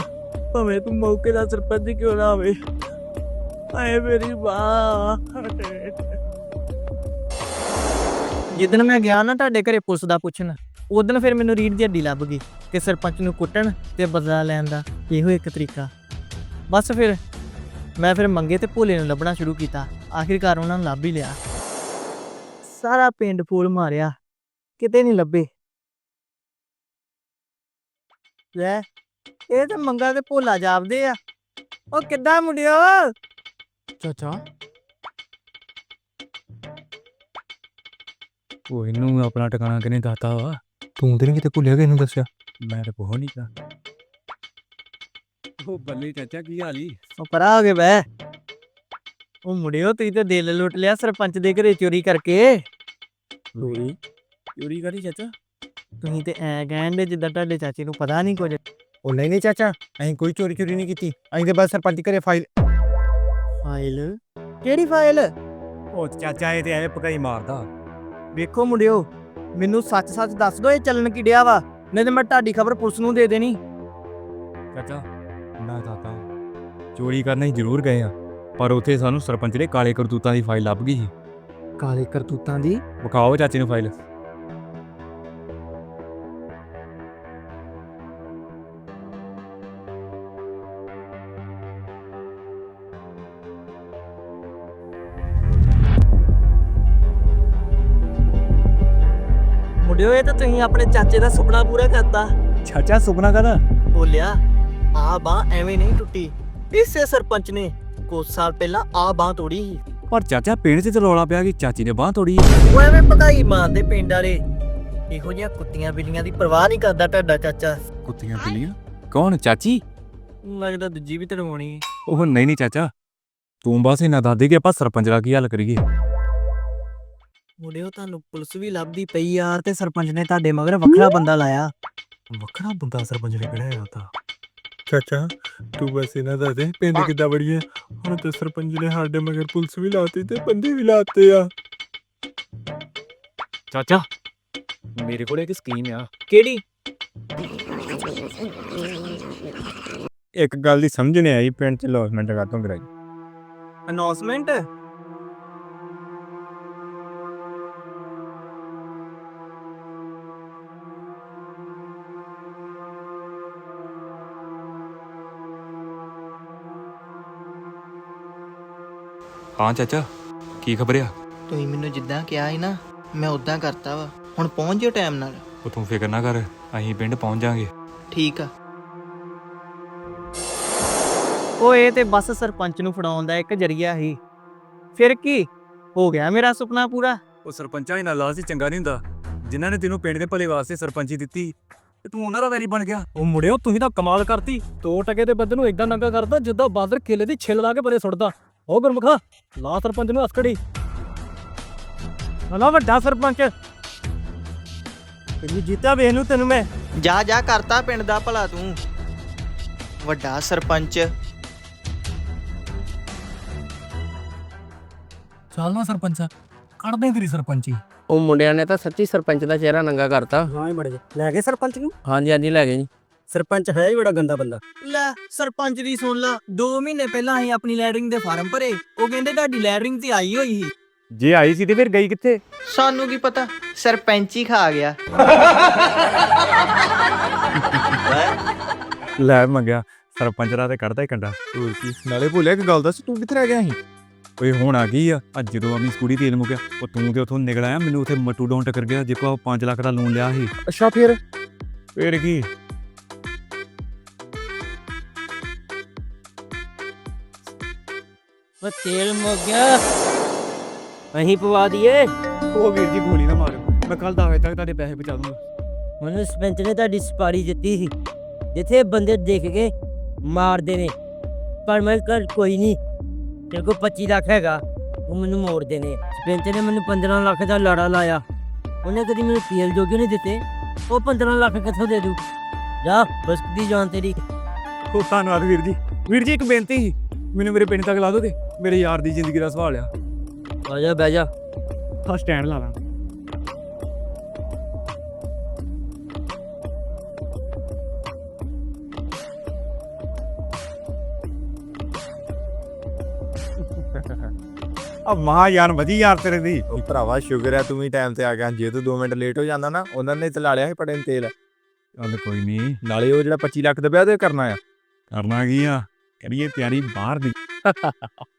ਭਾਵੇਂ ਤੂੰ ਮੌਕੇ ਦਾ ਸਰਪੰਚ ਕਿਉਂ ਨਾ ਹੋਵੇ। ਹਾਏ ਮੇਰੀ ਮਾਂ। ਜਿੱਦਣ ਮੈਂ ਗਿਆ ਨਾ ਤੁਹਾਡੇ ਘਰੇ ਪੁਲਿਸ ਦਾ ਪੁੱਛਣ ਉਦੋਂ ਫਿਰ ਮੈਨੂੰ ਰੀੜ ਦੀ ਹੱਡੀ ਲੱਭ ਗਈ ਕਿ ਸਰਪੰਚ ਨੂੰ ਕੁੱਟਣ ਤੇ ਬਦਲਾ ਲੈਣ ਦਾ ਇਹੋ ਇੱਕ ਤਰੀਕਾ। ਬਸ ਫਿਰ ਮੈਂ ਫਿਰ ਮੰਗੇ ਤੇ ਭੋਲੇ ਨੂੰ ਲੱਭਣਾ ਸ਼ੁਰੂ ਕੀਤਾ। ਆਖਿਰਕਾਰ ਉਹਨਾਂ ਨੂੰ ਲੱਭ ਹੀ ਲਿਆ। ਸਾਰਾ ਪਿੰਡ ਫੂਲ ਮਾਰਿਆ। ਕਿਤੇ ਨਹੀਂ ਲੱਭੇ। ਲੈ, ਇਹ ਤਾਂ ਮੰਗਾ ਤੇ ਭੋਲਾ ਜਾਪਦੇ ਆ। ਉਹ ਕਿੱਦਾਂ ਮੁੰਡਿਓ? ਚਾਚਾ। ਉਹ ਇਹਨੂੰ ਆਪਣਾ ਟਿਕਾਣਾ ਕਿਨੇ ਦੱਸਤਾ ਵਾ? ਤੂੰ ਤੇ ਨਹੀਂ ਕਿਤੇ ਭੁੱਲਿਆ ਕਿ ਇਹਨੂੰ ਦੱਸਿਆ? ਮੈਂ ਤਾਂ ਬਹੁਤ ਨਹੀਂ ਕਾ ਉਹ ਬੱਲੇ ਚਾਚਾ ਕੀ ਹਾਲ ਈ? ਉਹ ਪਰਾ ਹੋ ਗਏ ਬੈ ਉਹ ਮੁੰਡਿਓ ਤੁਸੀਂ ਤੇ ਦਿਲ ਲੁੱਟ ਲਿਆ ਸਰਪੰਚ ਦੇ ਘਰੇ ਚੋਰੀ ਕਰਕੇ। ਚੋਰੀ? ਚੋਰੀ ਕਰੀ ਚਾਚਾ? ਤੁਸੀਂ ਤੇ ਐ ਕਹਿੰਦੇ ਜਿੱਦਾਂ ਤੁਹਾਡੇ ਚਾਚੇ ਨੂੰ ਪਤਾ ਨਹੀਂ ਕੁਝ। ਉਹ ਨਹੀਂ ਨਹੀਂ ਚਾਚਾ ਅਸੀਂ ਕੋਈ ਚੋਰੀ ਚੋਰੀ ਨਹੀਂ ਕੀਤੀ। ਅਸੀਂ ਤੇ ਬਸ ਸਰਪੰਚ ਘਰੇ ਫਾਈਲ ਫਾਈਲ? ਕਿਹੜੀ ਫਾਈਲ? ਉਹ ਚਾਚਾ ਇਹ ਤੇ ਐਵੇਂ ਪਕਾਈ ਮਾਰਦਾ। ਵੇਖੋ ਮੁੰਡਿਓ ਮੈਨੂੰ ਸੱਚ-ਸੱਚ ਦੱਸ ਦਿਓ ਇਹ ਚੱਲਣ ਕੀ ਡਿਆ ਵਾ? ਨਹੀਂ ਤੇ ਮੈਂ ਤੁਹਾਡੀ ਖਬਰ ਪੁਲਿਸ ਨੂੰ ਦੇ ਦੇਣੀ। ਚਾਚਾ ਨਾ ਚਾਚਾ ਚੋਰੀ ਕਰਨ ਅਸੀਂ ਜ਼ਰੂਰ ਗਏ ਆ ਪਰ ਉੱਥੇ ਸਾਨੂੰ ਸਰਪੰਚ ਨੇ ਕਾਲੇ ਕਰਤੂਤਾਂ ਦੀ ਫਾਈਲ ਲੱਭ ਗਈ ਸੀ। ਕਾਲੇ ਕਰਤੂਤਾਂ ਦੀ? ਵਿਖਾਓ ਚਾਚੇ ਨੂੰ ਫਾਈਲ। ਮੁੰਡਿਓ ਇਹ ਤਾਂ ਤੁਸੀਂ ਆਪਣੇ ਚਾਚੇ ਦਾ ਸੁਪਨਾ ਪੂਰਾ ਕਰਤਾ। ਚਾਚਾ ਸੁਪਨਾ ਕਦਾ ਬੋਲਿਆ ਆ ਬਾਹ ਐਵੇਂ ਨਹੀਂ ਟੁੱਟੀ। ਇਸੇ ਸਰਪੰਚ ਨੇ ਕੁਝ ਸਾਲ ਪਹਿਲਾਂ ਆ ਬਾਹ ਤੋੜੀ ਸੀ। ਪਰ ਚਾਚਾ ਪਿੰਡ 'ਚ ਤੇ ਰੌਲਾ ਪਿਆ ਕਿ ਚਾਚੀ ਨੇ ਬਾਹ ਤੋੜੀ ਉਹ ਐਵੇਂ ਭਗਾਈ ਮਾਰਦੇ ਪਿੰਡ ਵਾਲੇ। ਇਹੋ ਜਿਹੀਆਂ ਕੁੱਤੀਆਂ ਬਿੱਲੀਆਂ ਦੀ ਪਰਵਾਹ ਨਹੀਂ ਕਰਦਾ ਤੁਹਾਡਾ ਚਾਚਾ। ਕੁੱਤੀਆਂ ਬਿੱਲੀਆਂ? ਕੌਣ ਚਾਚੀ? ਲੱਗਦਾ ਦੂਜੀ ਵੀ ਤੜਵਾਉਣੀ ਉਹ ਨਹੀਂ ਨਹੀਂ ਚਾਚਾ। ਤੂੰ ਬਸ ਇਹਨਾਂ ਦਾਦੇ ਕਿ ਆਪਾਂ ਸਰਪੰਚ ਦਾ ਕੀ ਹੱਲ ਕਰੀਏ? ਮੁੰਡਿਓ ਤੁਹਾਨੂੰ ਪੁਲਿਸ ਵੀ ਲੱਭਦੀ ਪਈ ਯਾਰ ਤੇ ਸਰਪੰਚ ਨੇ ਤੁਹਾਡੇ ਮਗਰ ਵੱਖਰਾ ਬੰਦਾ ਲਾਇਆ। ਵੱਖਰਾ ਬੰਦਾ ਸਰਪੰਚ ਨੇ ਕਿਹੜਾ ਹੈ ਤਾਂ? ਚਾਚਾ ਤੂੰ ਬਸ ਇਹਨਾਂ ਦਾ ਦੇ ਪਿੰਡ ਕਿੱਦਾਂ ਬੜੀ ਹੈ? ਹੁਣ ਤੇ ਸਰਪੰਚ ਨੇ ਸਾਡੇ ਮਗਰ ਪੁਲਿਸ ਵੀ ਲਾਤੀ ਤੇ ਬੰਦੇ ਵੀ ਲਾਤੇ ਆ। ਚਾਚਾ ਮੇਰੇ ਕੋਲ ਇੱਕ ਸਕੀਮ ਆ। ਕਿਹੜੀ? ਇੱਕ ਗੱਲ ਦੀ ਸਮਝ ਨਹੀਂ ਆਈ ਪਿੰਡ ਚ ਲੌਸਮੈਂਟ ਕਾਤੋਂ ਕਰਾਈ? ਅਨਾਉਂਸਮੈਂਟ ਹਾਂ ਚਾਚਾ। ਕੀ ਖਬਰ ਆ? ਤੁਸੀਂ ਮੈਨੂੰ ਜਿੱਦਾਂ ਕਿਹਾ ਸੀ ਨਾ ਮੈਂ ਉਦਾਂ ਕਰਤਾ ਵਾ। ਹੁਣ ਪਹੁੰਚ ਜਿਓ ਟਾਈਮ ਨਾਲ। ਉਹ ਤੂੰ ਫਿਕਰ ਨਾ ਕਰ ਅਸੀਂ ਪਿੰਡ ਪਹੁੰਚ ਜਾਾਂਗੇ। ਠੀਕ ਆ। ਉਹ ਇਹ ਤੇ ਬਸ ਸਰਪੰਚ ਨੂੰ ਫੜਾਉਣ ਦਾ ਇੱਕ ਜਰੀਆ ਹੀ ਫਿਰ ਕੀ? ਹੋ ਗਿਆ ਮੇਰਾ ਸੁਪਨਾ ਪੂਰਾ? ਉਹ ਸਰਪੰਚਾਂ ਹੀ ਨਾਲ ਲਾਸ ਹੀ ਚੰਗਾ ਨਹੀਂ ਹੁੰਦਾ। ਜਿਨ੍ਹਾਂ ਨੇ ਤੈਨੂੰ ਪਿੰਡ ਦੇ ਭਲੇ ਵਾਸਤੇ ਸਰਪੰਚੀ ਦਿੱਤੀ ਤੇ ਤੂੰ ਉਹਨਾਂ ਦਾ ਵੈਰੀ ਬਣ ਗਿਆ। ਉਹ ਮੁੰਡਿਓ ਤੁਸੀਂ ਤਾਂ ਕਮਾਲ ਕਰਤੀ। ਦੋ ਟਕੇ ਦੇ ਬੰਦੇ ਨੂੰ ਇਦਾਂ ਨੰਗਾ ਕਰਦਾ ਜਿੱਦਾਂ ਬਾਦਰ ਕੇਲੇ ਦੀ ਛਿੱਲ ਲਾ ਕੇ ਪਰੇ ਸੁੱਟਦਾ। ਉਹ ਗੁਰਮੁਖਾ ਲਾ ਸਰਪੰਚ ਨੂੰ ਅਸਕੜੀ ਹਲਾ ਵੱਡਾ ਸਰਪੰਚ। ਤੈਨੂੰ ਜੀਤਾ ਵੇਖ ਨੂੰ ਤੈਨੂੰ ਮੈਂ। ਜਾ ਜਾ ਕਰਤਾ ਪਿੰਡ ਦਾ ਭਲਾ ਤੂੰ। ਵੱਡਾ ਸਰਪੰਚ। ਚੱਲ ਨਾ ਸਰਪੰਚਾ ਕੱਢਦੇ ਤੇਰੀ ਸਰਪੰਚੀ। ਉਹ ਮੁੰਡਿਆਂ ਨੇ ਤਾਂ ਸੱਚੀ ਸਰਪੰਚ ਦਾ ਚਿਹਰਾ ਨੰਗਾ ਕਰਤਾ। ਹਾਂ ਹੀ ਬੜੇ ਲੈ ਗਏ ਸਰਪੰਚ ਨੂੰ ਹਾਂਜੀ ਹਾਂਜੀ ਲੈ ਗਏ ਜੀ। ਸਰਪੰਚ ਹੈ ਹੀ ਬੜਾ ਗੰਦਾ ਬੰਦਾ। ਲੈ ਸਰਪੰਚ ਦੀ ਸੁਣ ਲਾ 2 ਮਹੀਨੇ ਪਹਿਲਾਂ ਅਸੀਂ ਆਪਣੀ ਲੈਟਰਿੰਗ ਦੇ ਫਾਰਮ ਭਰੇ ਉਹ ਕਹਿੰਦੇ ਤੁਹਾਡੀ ਲੈਟਰਿੰਗ ਤੇ ਆਈ ਹੋਈ ਸੀ। ਜੇ ਆਈ ਸੀ ਤੇ ਫਿਰ ਗਈ ਕਿੱਥੇ? ਸਾਨੂੰ ਕੀ ਪਤਾ ਸਰਪੰਚ ਹੀ ਖਾ ਗਿਆ। ਲੈ ਮੰਗਿਆ ਸਰਪੰਚ ਦਾ ਤੇ ਕੱਢਦਾ ਹੀ ਕੰਡਾ। ਹੋਰ ਕੀ? ਨਾਲੇ ਭੁੱਲਿਆ ਇੱਕ ਗੱਲ ਦੱਸ ਤੂੰ ਕਿੱਥੇ ਰਹਿ ਗਿਆ ਸੀ? ਓਏ ਹੁਣ ਆ ਗਈ ਆ। ਅੱਜ ਜਦੋਂ ਆਪਣੀ ਸਕੂਟੀ ਤੇਲ ਮੁੱਕਿਆ ਉਹ ਤੂੰ ਤੇ ਉਥੋਂ ਨਿਕਲ ਆਇਆ ਮੈਨੂੰ ਉਥੇ ਮਟੂ ਡਾਉਣ ਟੱਕਰ ਗਿਆ ਜੇ ਕੋ 5 ਲੱਖ ਦਾ ਲੋਨ ਲਿਆ ਸੀ। ਅੱਛਾ ਫਿਰ? ਫੇਰ ਕੀ? ਉਹ ਤੇਲ ਮੁੱਕ ਗਿਆ। ਅਹੀਂ ਪਵਾ ਦਈਏ। ਉਹ ਵੀਰ ਜੀ ਗੋਲੀ ਨਾ ਮਾਰਿਓ। ਮੈਂ ਕੱਲ 10 ਵਜੇ ਤੱਕ ਤੁਹਾਡੇ ਪੈਸੇ ਪਹੁੰਚਾ ਦੂੰਗਾ। ਮੈਨੂੰ ਸਰਪੰਚ ਨੇ ਤੁਹਾਡੀ ਸਪਾਰੀ ਦਿੱਤੀ ਸੀ। ਜਿੱਥੇ ਬੰਦੇ ਦੇਖ ਕੇ ਮਾਰਦੇ ਨੇ। ਪਰ ਮੈਂ ਕਰ ਕੋਈ ਨਹੀਂ ਤੇਰੇ ਕੋਲ 25 ਲੱਖ ਹੈਗਾ ਉਹ ਮੈਨੂੰ ਮੋੜਦੇ ਨੇ। ਸਰਪੰਚ ਨੇ ਮੈਨੂੰ 15 ਲੱਖ ਦਾ ਲਾੜਾ ਲਾਇਆ। ਉਹਨੇ ਕਦੀ ਮੈਨੂੰ ਤੇਲ ਜੋਗੇ ਨਹੀਂ ਦਿੱਤੇ। ਉਹ 15 ਲੱਖ ਕਿੱਥੋਂ ਦੇ ਦੂ? ਜਾ ਬਸ ਦੀ ਜਾਨ ਤੇਰੀ। ਉਹ ਧੰਨਵਾਦ ਵੀਰ ਜੀ। ਵੀਰ ਜੀ ਇੱਕ ਬੇਨਤੀ ਸੀ। ਮੈਨੂੰ ਮੇਰੇ ਪਿੰਡ ਤੱਕ ਲਾ ਦੋਗੇ? ਮੇਰੇ ਯਾਰ ਦੀ ਜ਼ਿੰਦਗੀ ਦਾ ਸਵਾਲ ਆ। ਆ ਜਾ ਬਹਿ ਜਾ। ਆ ਸਟੈਂਡ ਲਾ ਲਾਂ। ਆ ਮਹਾ ਯਾਰ ਵਧੀ ਯਾਰ ਤੇਰੇ ਦੀ। ਉਹ ਭਰਾਵਾ ਸ਼ੁਗਰ ਹੈ ਤੂੰ ਵੀ ਟਾਈਮ ਤੇ ਆ ਗਿਆ। ਜੇ ਤੂੰ 2 ਮਿੰਟ ਲੇਟ ਹੋ ਜਾਂਦਾ ਨਾ ਉਹਨਾਂ ਨੇ ਤੇ ਲਾ ਲਿਆ ਸੀ ਪੜੇ ਨੂੰ ਤੇਲ। ਚੱਲ ਕੋਈ ਨਹੀਂ। ਨਾਲੇ ਉਹ ਜਿਹੜਾ 25 ਲੱਖ ਦਾ ਵਿਆਹ ਤੇ ਕਰਨਾ ਆ। ਕਰਨਾ ਕੀ ਆ? ਕਰੀਏ ਤਿਆਰੀ ਬਾਹਰ ਦੀ।